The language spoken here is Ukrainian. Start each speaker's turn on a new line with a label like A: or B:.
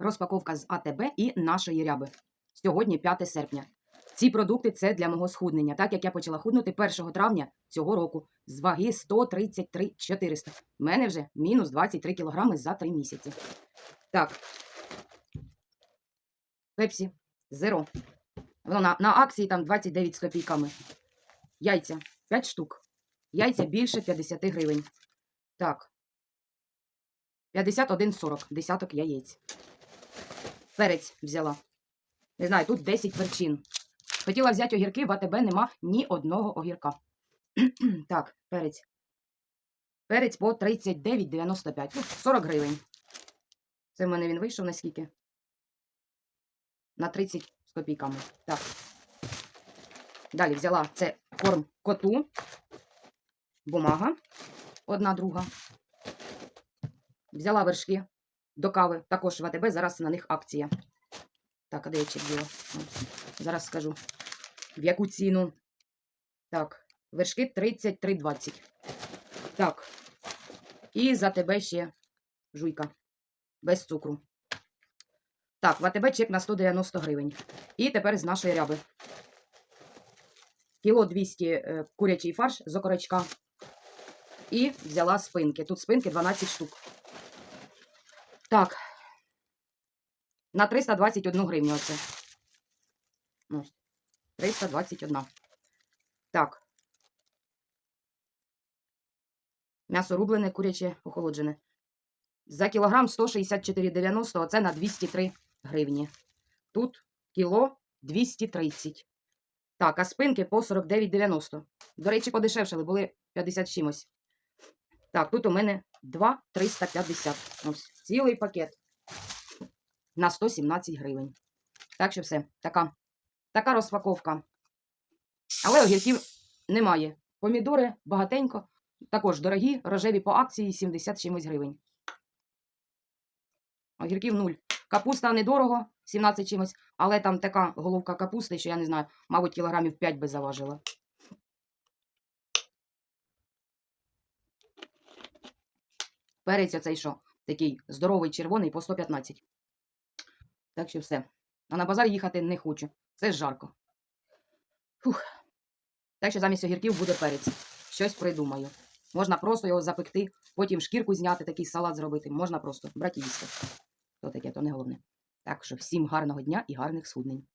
A: Розпаковка з АТБ і нашої ряби. Сьогодні 5 серпня. Ці продукти це для мого схуднення, так як я почала худнути 1 травня цього року з ваги 133 400. У мене вже мінус 23 кілограми за 3 місяці. Так. Пепсі Зеро. Воно на, на акції там 29 з копійками. Яйця 5 штук. Яйця більше 50 гривень. Так. 51,40. Десяток яєць. Перець взяла. Не знаю, тут 10 перчин. Хотіла взяти огірки, в АТБ нема ні одного огірка. так, перець. Перець по 39,95. Ну, 40 гривень. Це в мене він вийшов на скільки? На 30 з копійками. Так. Далі взяла це корм коту. Бумага. Одна друга. Взяла вершки до кави. Також в АТБ зараз на них акція. Так, а де я чек діла? Зараз скажу. В яку ціну? Так, вершки 33,20. Так. І за тебе ще жуйка. Без цукру. Так, в АТБ чек на 190 гривень. І тепер з нашої ряби. Кіло 200 е, курячий фарш з окорочка. І взяла спинки. Тут спинки 12 штук. Так. На 321 гривню оце. Ось. 321. Так. М'ясо рублене, куряче, охолоджене. За кілограм 164,90, оце на 203 гривні. Тут кіло 230. Так, а спинки по 49,90. До речі, подешевшали, були 50 чимось. Так, тут у мене 2,350. Ось, цілий пакет на 117 гривень. Так що все, така, така розпаковка. Але огірків немає. Помідори багатенько, також дорогі, рожеві по акції 70 чимось гривень. Огірків нуль. Капуста недорого, 17 чимось, але там така головка капусти, що я не знаю, мабуть, кілограмів 5 би заважила. Перець оцей що? Такий здоровий червоний по 115. Так що все. А на базар їхати не хочу. Це жарко. Фух. Так що замість огірків буде перець. Щось придумаю. Можна просто його запекти, потім шкірку зняти, такий салат зробити. Можна просто брати їсти. То таке, то не головне. Так що всім гарного дня і гарних схуднень.